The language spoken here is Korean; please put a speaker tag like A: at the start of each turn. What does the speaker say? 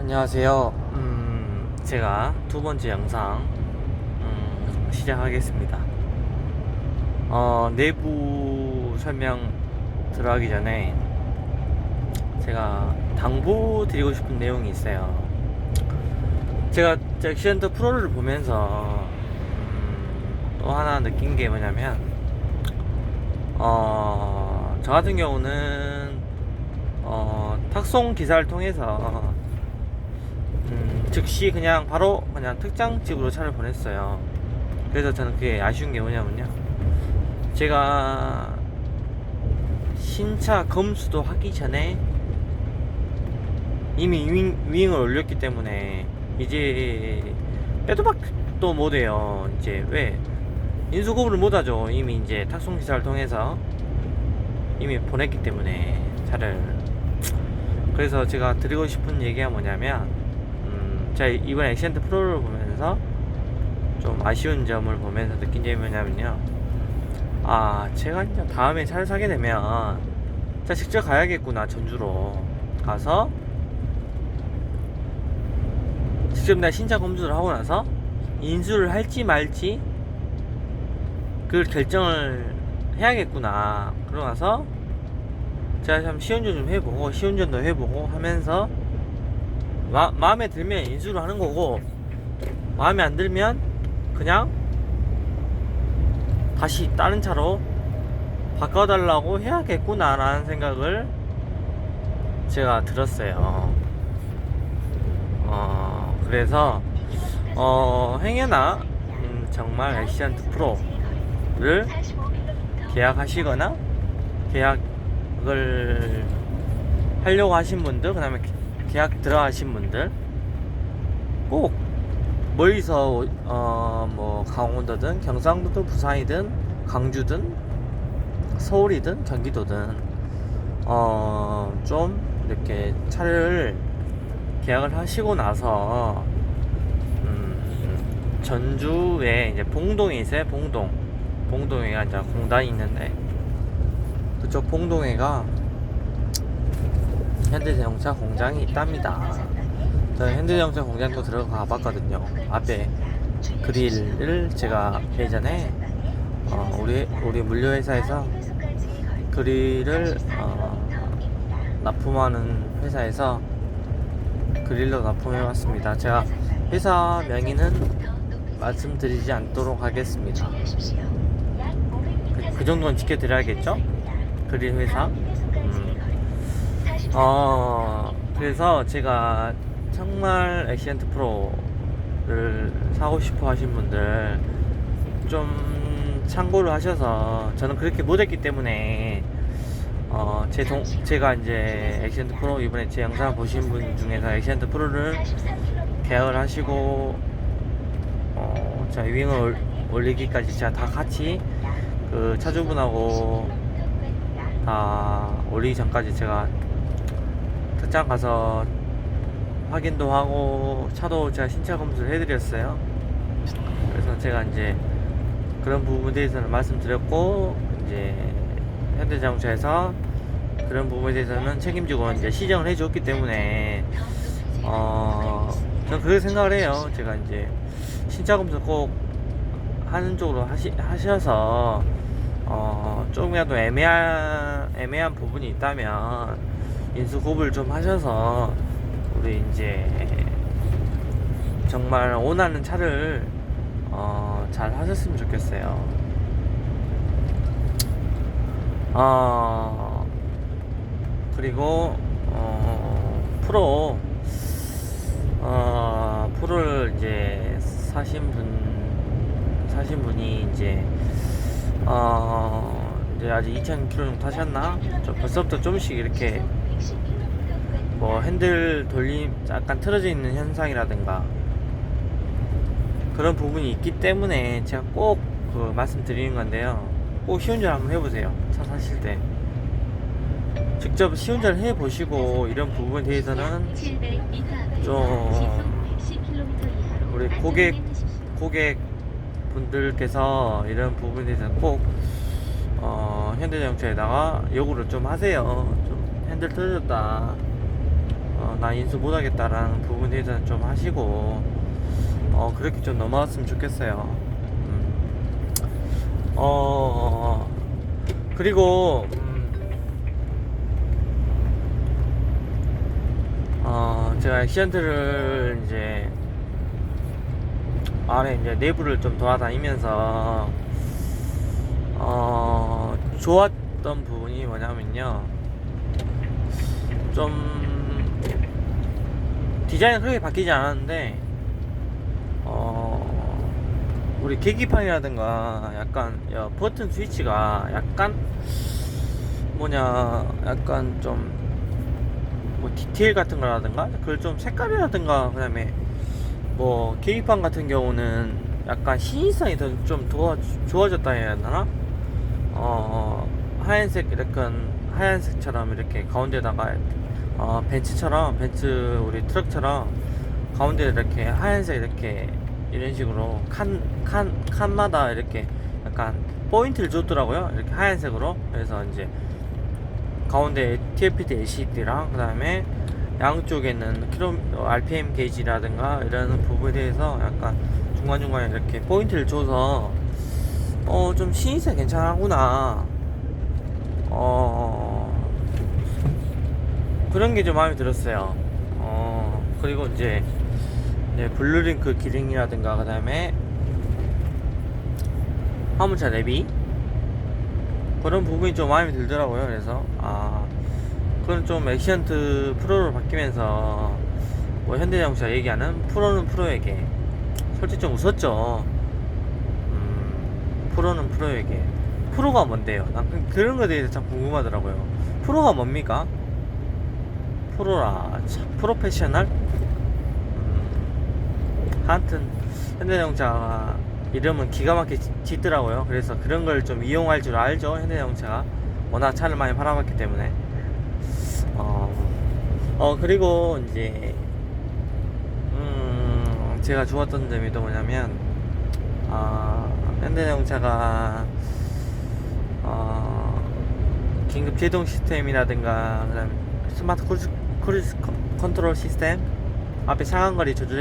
A: 안녕하세요. 음, 제가 두 번째 영상 음, 시작하겠습니다. 어, 내부 설명 들어가기 전에 제가 당부 드리고 싶은 내용이 있어요. 제가 잭시언트 프로를 보면서 음, 또 하나 느낀 게 뭐냐면 어, 저 같은 경우는 어, 탁송 기사를 통해서 음, 즉시 그냥 바로 그냥 특장 집으로 차를 보냈어요. 그래서 저는 그게 아쉬운 게 뭐냐면요. 제가 신차 검수도 하기 전에 이미 윙, 윙을 올렸기 때문에 이제 빼도 박도 못해요. 이제 왜 인수 고부를 못하죠. 이미 이제 탁송 기사를 통해서 이미 보냈기 때문에 차를 그래서 제가 드리고 싶은 얘기가 뭐냐면 음, 제가 이번 액시언트 프로를 보면서 좀 아쉬운 점을 보면서 느낀 점이 뭐냐면요. 아 제가 이제 다음에 차를 사게 되면 제가 직접 가야겠구나 전주로 가서. 직접 내가 신차 검수를 하고 나서 인수를 할지 말지 그걸 결정을 해야겠구나. 그러고 나서 제가 참 시운전 좀 해보고 시운전도 해보고 하면서 마, 마음에 들면 인수를 하는 거고 마음에 안 들면 그냥 다시 다른 차로 바꿔달라고 해야겠구나 라는 생각을 제가 들었어요. 어 그래서 어 행여나 음, 정말 액시언트 프로를 계약하시거나 계약을 하려고 하신 분들 그 다음에 계약 들어가신 분들 꼭 멀리서 어 뭐 강원도든 경상도든 부산이든 광주든 서울이든 경기도든 어 좀 이렇게 차를 계약을 하시고 나서 음 전주에 이제 봉동에 있어요 봉동. 봉동에 이제 공단이 있는데 그쪽 봉동에가 현대자동차 공장이 있답니다. 저 현대자동차 공장도 들어가 봤거든요. 앞에 그릴을 제가 예전에 어, 우리 우리 물류회사에서 그릴을 어, 납품하는 회사에서 그릴로 납품해 왔습니다. 제가 회사 명의는 말씀드리지 않도록 하겠습니다. 그, 그 정도는 지켜드려야겠죠? 그릴 회사. 음. 어, 그래서 제가 정말 액시언트 프로를 사고 싶어 하신 분들 좀 참고를 하셔서 저는 그렇게 못했기 때문에 어, 제 동, 제가 이제 액시언트 프로 이번에 제 영상 보신 분 중에서 액시언트 프로를 계약을 하시고 어, 자 윙을 올- 올리기까지 제가 다 같이 그 차주분하고 다 올리기 전까지 제가 특장 가서 확인도 하고 차도 제가 신차 검수를 해드렸어요. 그래서 제가 이제 그런 부분에 대해서는 말씀드렸고 이제 현대자동차에서 그런 부분에 대해서는 책임지고 이제 시정을 해줬기 때문에 어 저는 그렇게 생각을 해요. 제가 이제 신차 검수 꼭 하는 쪽으로 하시, 하셔서 어, 조금이라도 애매한 애매한 부분이 있다면 인수 고불 좀 하셔서 우리 이제 정말 원하는 차를 어, 잘 하셨으면 좋겠어요. 어, 그리고 어, 프로 어, 프로를 이제 사신 분 사신 분이 이제 어 이제 아직 2,000km 정도 타셨나? 저 벌써부터 조금씩 이렇게 뭐 핸들 돌림 약간 틀어져 있는 현상이라든가 그런 부분이 있기 때문에 제가 꼭 그 말씀드리는 건데요. 꼭 시운전 한번 해보세요. 차 사실 때. 직접 시운전을 해보시고 이런 부분에 대해서는 좀 우리 고객 고객 분들께서 이런 부분에 대해서 꼭 어, 현대자동차에다가 요구를 좀 하세요. 좀 핸들 틀어졌다. 어, 나 인수 못하겠다라는 부분에 대해서는 좀 하시고 어 그렇게 좀 넘어왔으면 좋겠어요. 음. 어 그리고 음, 어 제가 액션들을 이제 안에 이제 내부를 좀 돌아다니면서 어 좋았던 부분이 뭐냐면요 좀 디자인은 크게 바뀌지 않았는데 어 우리 계기판이라든가 약간 야, 버튼 스위치가 약간 뭐냐 약간 좀 뭐 디테일 같은 거라든가 그걸 좀 색깔이라든가 그다음에 뭐 계기판 같은 경우는 약간 신인성이 더좀 좋아졌다 해야 되나? 어 하얀색 이렇게 하얀색처럼 이렇게 가운데다가 어 벤츠처럼 벤츠 우리 트럭처럼 가운데 이렇게 하얀색 이렇게 이런 식으로 칸 칸 칸마다 이렇게 약간 포인트를 줬더라고요. 이렇게 하얀색으로. 그래서 이제 가운데 TFT LCD랑 그 다음에 양쪽에는 킬로 RPM 게이지라든가 이런 부분에 대해서 약간 중간중간에 이렇게 포인트를 줘서 어 좀 신인세 괜찮구나. 어 그런 게 좀 마음에 들었어요 어 그리고 이제 이제 블루링크 기능이라든가 그 다음에 화물차 내비 그런 부분이 좀 마음에 들더라고요. 그래서 아 그건 좀 액션트 프로로 바뀌면서 뭐 현대자동차 얘기하는 프로는 프로에게 솔직히 좀 웃었죠. 음, 프로는 프로에게 프로가 뭔데요? 난 그- 그런 거에 대해서 참 궁금하더라고요. 프로가 뭡니까? 프로라 참, 프로페셔널? 음, 하여튼 현대자동차가 이름은 기가 막히게 지- 짓더라고요. 그래서 그런 걸 좀 이용할 줄 알죠. 현대자동차가 워낙 차를 많이 팔아봤기 때문에. 어, 어 그리고 이제 음 제가 좋았던 점이 또 뭐냐면 아 현대자동차가 어 긴급 제동 시스템이라든가 그다음 스마트 크루즈, 컨트롤 시스템 앞에 상한거리 조절